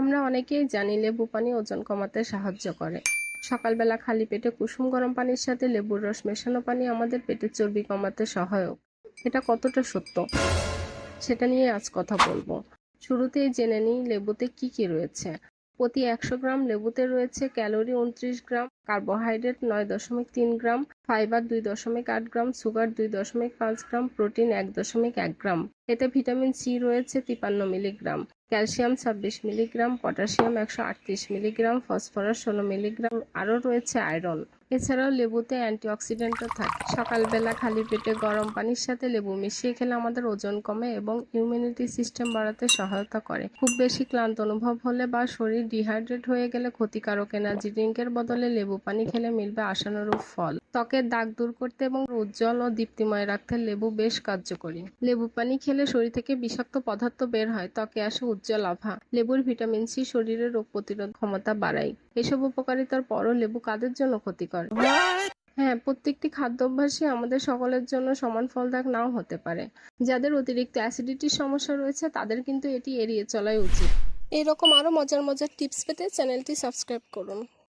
আমরা অনেকেই জানি লেবু পানি ওজন কমাতে সাহায্য করে। সকালবেলা খালি পেটে কুসুম গরম পানির সাথে লেবুর রস মেশানো পানি আমাদের পেটের চর্বি কমাতে সহায়ক। এটা কতটা সত্য? সেটা নিয়ে আজ কথা বলব। শুরুতেই জেনে নিই লেবুতে কি কি রয়েছে। প্রতি একশো গ্রাম লেবুতে রয়েছে ক্যালোরি উনত্রিশ গ্রাম, কার্বোহাইড্রেট নয় দশমিক তিন গ্রাম, ফাইবার দুই দশমিক আট গ্রাম, সুগার দুই দশমিক পাঁচ গ্রাম, প্রোটিন এক দশমিক এক গ্রাম। এতে ভিটামিন সি রয়েছে তিপান্ন মিলিগ্রাম। ক্যালসিয়াম ছাব্বিশ মিলিগ্রাম, পটাশিয়াম একশো আটত্রিশ মিলিগ্রাম, ফসফরাস ষোলো মিলিগ্রাম, আরও রয়েছে আয়রন। এছাড়াও লেবুতে অ্যান্টিঅক্সিডেন্টও থাকে। সকালবেলা খালি পেটে গরম পানির সাথে লেবু মিশিয়ে খেলে আমাদের ওজন কমে এবং ইমিউনিটি সিস্টেম বাড়াতে সহায়তা করে। খুব বেশি ক্লান্ত অনুভব হলে বা শরীর ডিহাইড্রেট হয়ে গেলে ক্ষতিকারক এনার্জি ড্রিঙ্কের বদলে লেবু পানি খেলে মিলবে আশানুরূপ ফল। ত্বকের দাগ দূর করতে এবং উজ্জ্বল ও দীপ্তিময় রাখতে লেবু বেশ কার্যকরী। লেবু পানি খেলে শরীর থেকে বিষাক্ত পদার্থ বের হয়। ত্বকে আসে উজ্জ্বল আভা লেবুর ভিটামিন সি শরীরের রোগ প্রতিরোধ ক্ষমতা বাড়ায়। এসব উপকারিতার পরও লেবু কাদের জন্য ক্ষতিকর? হ্যাঁ প্রত্যেকটি খাদ্যাভ্যাসই আমাদের সকলের জন্য সমান ফলদায়ক নাও হতে পারে। যাদের অতিরিক্ত অ্যাসিডিটির সমস্যা রয়েছে, তাদের কিন্তু এটি এড়িয়ে চলাই উচিত। এরকম আরও মজার মজার টিপস পেতে চ্যানেলটি সাবস্ক্রাইব করুন।